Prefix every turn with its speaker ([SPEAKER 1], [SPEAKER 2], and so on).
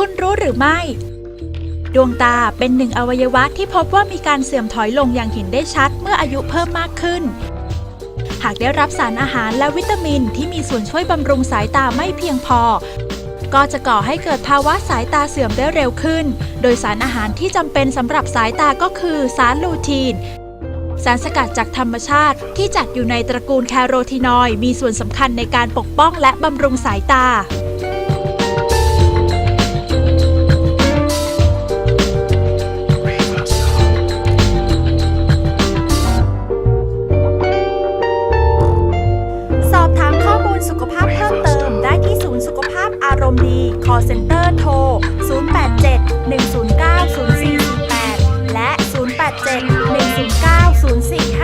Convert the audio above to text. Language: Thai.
[SPEAKER 1] คุณรู้หรือไม่ ดวงตาเป็นหนึ่งอวัยวะที่พบว่ามีการเสื่อมถอยลงอย่างเห็นได้ชัดเมื่ออายุเพิ่มมากขึ้น หากได้รับสารอาหารและวิตามินที่มีส่วนช่วยบำรุงสายตาไม่เพียงพอ ก็จะก่อให้เกิดภาวะสายตาเสื่อมได้เร็วขึ้น โดยสารอาหารที่จำเป็นสำหรับสายตาก็คือสารลูทีนสารสกัดจากธรรมชาติที่จัดอยู่ในตระกูลแคโรทีนอยด์มีส่วนสำคัญในการปกป้องและบำรุงสายตาารมณ์ดี call center โทร 087 109 0448 และ 087 109 0454